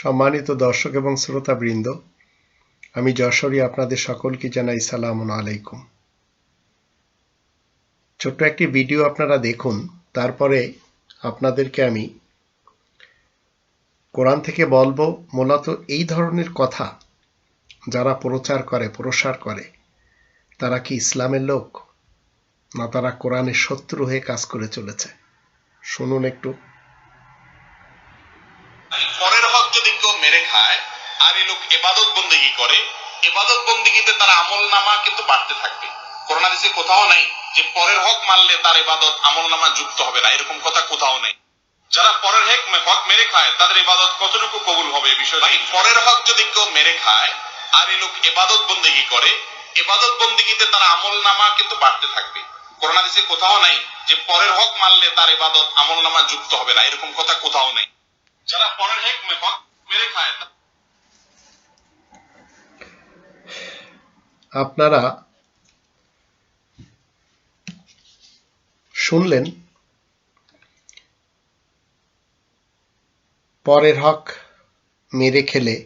সম্মানিত দর্শক এবং শ্রোতাবৃন্দ, আমি যশোরী আপনাদের সকলকে জানাই সালাম আলাইকুম। ছোট্ট একটি ভিডিও আপনারা দেখুন, তারপরে আপনাদেরকে আমি কোরআন থেকে বলব, মূলত এই ধরনের কথা যারা প্রচার করে, প্রসার করে, তারা কি ইসলামের লোক? না তারা কোরআনের শত্রু হয়ে কাজ করে চলেছে? শুনুন একটু। পরের মেরে খায়। আর এই লোক এবাদত বন্দিগি করে। এবাদত বন্দিগিতে তার আমল নামা কিন্তু বাড়তে থাকবে। করোনা দেশে কোথাও নাই যে পরের হক মারলে তার এবাদত আমল নামা যুক্ত হবে না। এরকম কথা কোথাও নেই। যারা পরের হেক হক মেরে খায় তাদের ইবাদত কতটুকু কবুল হবে এই বিষয়ে ভাই পরের হক যদি কেউ মেরে খায় আর এই লোক এবাদত বন্দিগি করে এবাদত বন্দিগিতে তার আমল নামা কিন্তু বাড়তে থাকবে। করোনা দেশে কোথাও নাই যে পরের হক মারলে তার ইবাদত আমল নামা যুক্ত হবে না। এরকম কথা কোথাও নেই। যারা পরের হেক হক আপনারা শুনলেন পরের হক মেরে খেলে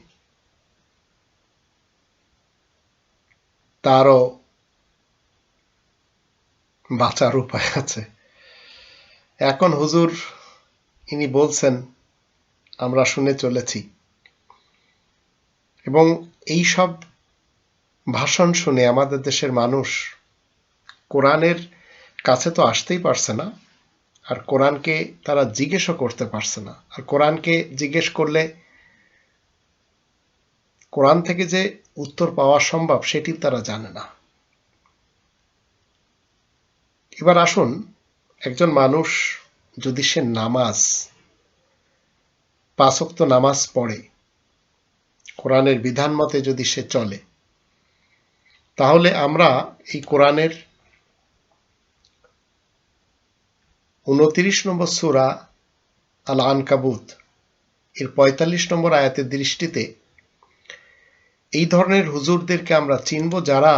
তারও বাঁচার উপায় আছে। এখন হুজুর ইনি বলছেন আমরা শুনে চলেছি। এবং এই সব ভাষণ শুনে আমাদের দেশের মানুষ কোরআনের কাছে তো আসতেই পারছে না, আর কোরআনকে তারা জিজ্ঞেসও করতে পারছে না। আর কোরআনকে জিজ্ঞেস করলে কোরআন থেকে যে উত্তর পাওয়া সম্ভব সেটি তারা জানে না। এবার আসুন, একজন মানুষ যদি সে নামাজ পাঁচক্ত নামাজ পড়ে। কোরআনের বিধান মতে যদি সে চলে, তাহলে আমরা এই কোরআনের উনত্রিশ নম্বর সুরা আল আনকাবুত এর পঁয়তাল্লিশ নম্বর আয়াতের দৃষ্টিতে এই ধরনের হুজুরদেরকে আমরা চিনব যারা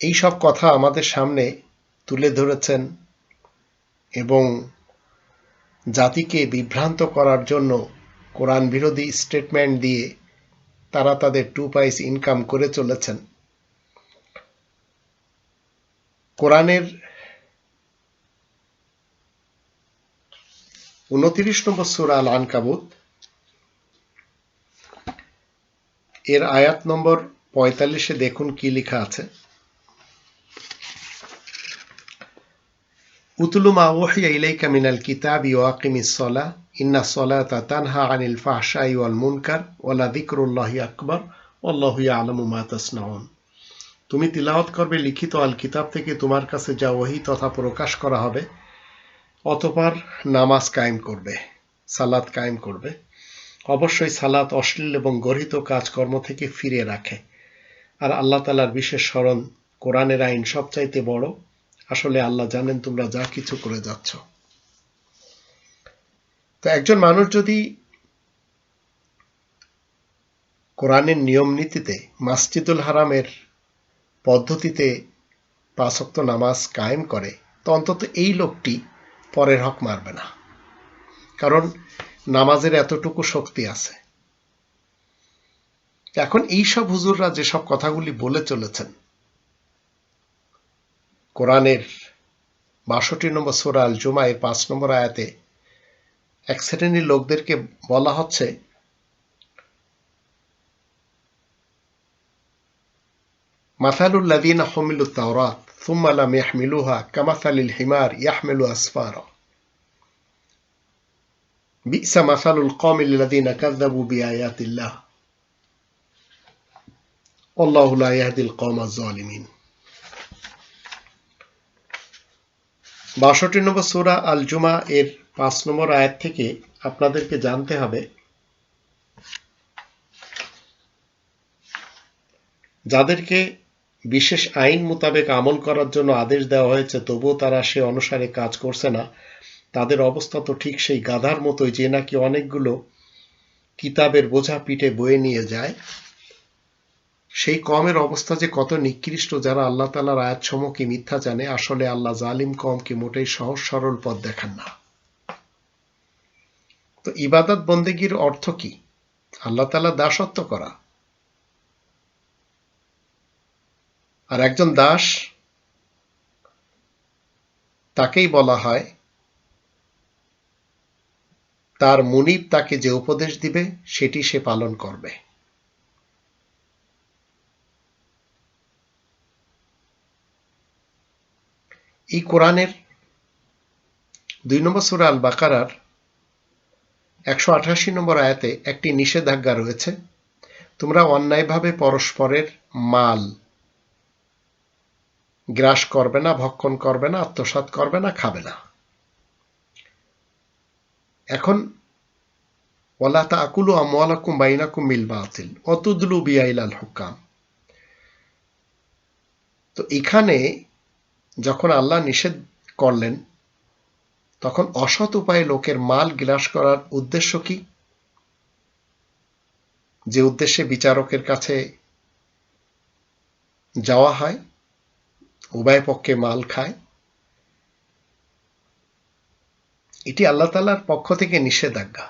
এই সব কথা আমাদের সামনে তুলে ধরেছেন এবং জাতিকে বিভ্রান্ত করার জন্য কোরআন বিরোধী স্টেটমেন্ট দিয়ে তারা তাদের টু পাইস ইনকাম করে চলেছেন। কোরআনের উনত্রিশ নম্বর সুরা আল আনকাবুত এর আয়াত নম্বর পঁয়তাল্লিশে দেখুন কি লেখা আছে। উতলু মা ওহিয়া ইলাইকা মিনাল কিতাবি ওয়াকিমিস সলা ইন্না সলাতা তানহা আনিল ফাহশাই ওয়াল মুনকার ওয়ালা যিকরুল্লাহি আকবার আল্লাহু ইয়ালামু মা তাসনাউন তুমি তিলাওয়াত করবে, লিখিত আল কিতাব থেকে তোমার কাছে যা ওহি তথা প্রকাশ করা হবে, অতপর নামাজ কায়েম করবে, সালাত কায়েম করবে। অবশ্যই সালাত অশ্লীল এবং গর্হিত কাজকর্ম থেকে ফিরে রাখে। আর আল্লাহ তালার বিশেষ স্মরণ কোরআনের আইন সবচাইতে বড়। আসলে আল্লাহ জানেন তোমরা যা কিছু করে যাচ্ছ। তো একজন মানুষ যদি কোরআনের নিয়ম নীতিতে মাসজিদুল হারামের পদ্ধতিতে পাঁচক্ত নামাজ কায়েম করে, তো অন্তত এই লোকটি পরের হক মারবে না। কারণ নামাজের এতটুকু শক্তি আছে। এখন এই সব হুজুররা যেসব কথাগুলি বলে চলেছেন কোরআনের বাষট্টি নম্বর সোরা আল জুমায়ের পাঁচ নম্বর আয়াতে এক শ্রেণির লোকদেরকে বলা হচ্ছে মাসালুল্লাদিন আহমিলু তাওরাত সুম্মালাম ইয়াহমিলুহা কামাসালিল হিমার ইয়াহমেলু আসফার। বিসা মাসালুল কমিল্লাদিন কাজাবু বিআয়াতিল্লাহ। আল্লাহুল্লাহ ইয়াহদিল কমা জালিমিন বাষট্টি নম্বর সুরা আল জুমা এর পাঁচ নম্বর আয়াত থেকে আপনাদেরকে জানতে হবে। যাদেরকে বিশেষ আইন মোতাবেক আমল করার জন্য আদেশ দেওয়া হয়েছে, তবুও তারা সে অনুসারে কাজ করছে না। তাদের অবস্থা তো ঠিক সেই গাধার মতোই যে নাকি অনেকগুলো কিতাবের বোঝা পিঠে বয়ে নিয়ে যায়। সেই কমের অবস্থা যে কত নিকৃষ্ট যারা আল্লাহ তালার আয়াতসমূহকে মিথ্যা জানে, আসলে আল্লাহ জালিম কমকে মোটেই সহজ সরল পথ দেখান না। তো ইবাদত বন্দেগীর অর্থ কি? আল্লাহ তালা দাসত্ব করা। আর একজন দাস, তাকেই বলা হয়, তার মুনিব তাকে যে উপদেশ দিবে, সেটি সে পালন করবে। এই কোরআনের দুই নম্বর সুরা আল বাকারার একশো আঠাশি নম্বর আয়াতে একটি নিষেধাজ্ঞা রয়েছে। তোমরা অন্যায়ভাবে পরস্পরের মাল গ্রাস করবে না, ভক্ষণ করবে না আত্মসাত করবে না, খাবে না। এখন ওলা তা আকুলু আমওয়ালাকুম বাইনাকুম মিল বাতিল অতুদলু বিআইলাল হুকাম। তো এখানে যখন আল্লাহ নিষেধ করলেন, তখন অসৎ উপায়ে লোকের মাল গ্রাস করার উদ্দেশ্য কি? যে উদ্দেশ্যে বিচারকের কাছে যাওয়া হয়, উভয় পক্ষে মাল খায়, এটি আল্লাহ তালার পক্ষ থেকে নিষেধাজ্ঞা।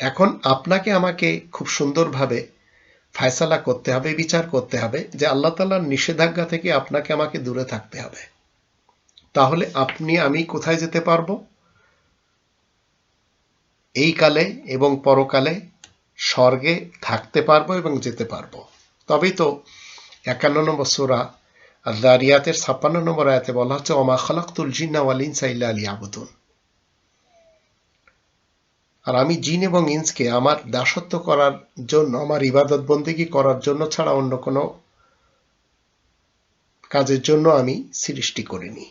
এখন আপনাকে আমাকে খুব সুন্দরভাবে ফায়সালা করতে হবে, বিচার করতে হবে যে আল্লাহ তালার নিষেধাজ্ঞা থেকে আপনাকে আমাকে দূরে থাকতে হবে। তাহলে আপনি, আমি কোথায় যেতে পারব? এই কালে এবং পরকালে স্বর্গে থাকতে পারব এবং যেতে পারব। তবেই তো একান্ন নম্বর সোরা আর দারিয়াতের ছাপ্পান্ন নম্বর আয়াতে বলা হচ্ছে ওমা খালাকুল জিন্না ওয়ালিন সাইল্লা আলী আবুদুন আর আমি জিন এবং ইন্সকে আমার দাসত্ব করার জন্য, আমার ইবাদত বন্দিগি করার জন্য ছাড়া অন্য কোনো কাজের জন্য আমি সৃষ্টি করিনি।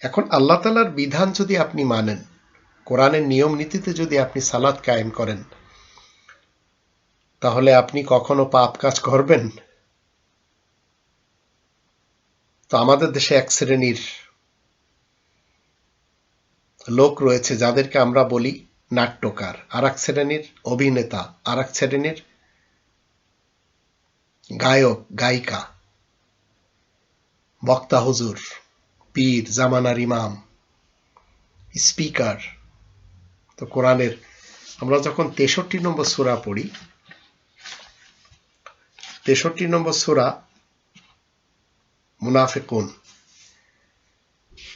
এখন আল্লাহ তালার বিধান যদি আপনি মানেন, কোরআনের নিয়ম নীতিতে যদি আপনি সালাদ কায়েম করেন, তাহলে আপনি কখনো পাপ কাজ করবেন? তো আমাদের দেশে এক শ্রেণির লোক রয়েছে যাদেরকে আমরা বলি নাট্যকার আর এক শ্রেণির অভিনেতা আর এক শ্রেণির গায়ক, গায়িকা, বক্তা হুজুর, পীর, জামানার ইমাম, স্পিকার। তো কোরআনের আমরা যখন তেষট্টি নম্বর সুরা পড়ি, তেষট্টি নম্বর সুরা মুনাফে মুনাফেকুন।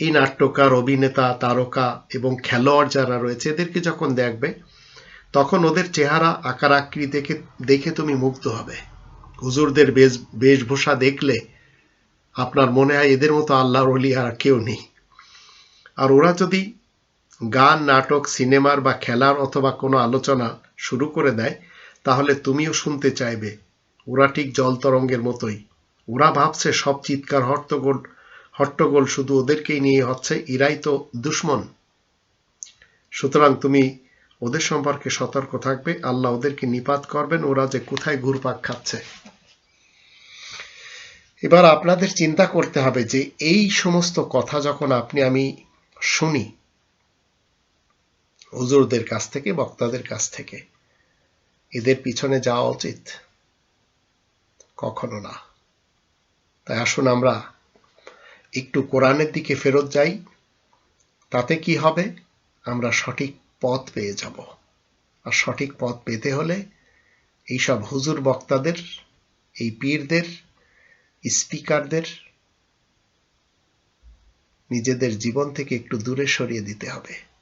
এই নাট্যকার, অভিনেতা, তারকা এবং খেলোয়াড় যারা রয়েছে, এদেরকে যখন দেখবে, তখন ওদের চেহারা, আকার, আকৃতি দেখে দেখে তুমি মুগ্ধ হবে। হুজুরদের বেশ, বেশভূষা দেখলে আপনার মনে হয় এদের মতো আল্লাহর অলি আর কেউ নেই। আর ওরা যদি গান, নাটক, সিনেমার বা খেলার অথবা কোনো আলোচনা শুরু করে দেয়, তাহলে তুমিও শুনতে চাইবে, ওরা ঠিক জল তরঙ্গের মতোই। ওরা ভাবছে সব চিৎকার হট্টগোল হট্টগোল শুধু ওদেরকেই নিয়ে হচ্ছে, এরাই তো দুশ্মন। সুতরাং তুমি ওদের সম্পর্কে সতর্ক থাকবে, আল্লাহ ওদেরকে নিপাত করবেন, ওরা যে কোথায় ঘুরপাক খাচ্ছে। এবার আপনাদের চিন্তা করতে হবে যে এই সমস্ত কথা যখন আপনি, আমি শুনি হুজুরদের কাছ থেকে, বক্তাদের কাছ থেকে, এদের পিছনে যাওয়া উচিত? কখনো না। তাই আসুন আমরা একটু কোরআনের দিকে ফেরত যাই, তাতে কি হবে? আমরা সঠিক পথ পেয়ে যাব। আর সঠিক পথ পেতে হলে এইসব হুজুর বক্তাদের, এই পীরদের, স্পিকারদের নিজেদের জীবন থেকে একটু দূরে সরিয়ে দিতে হবে।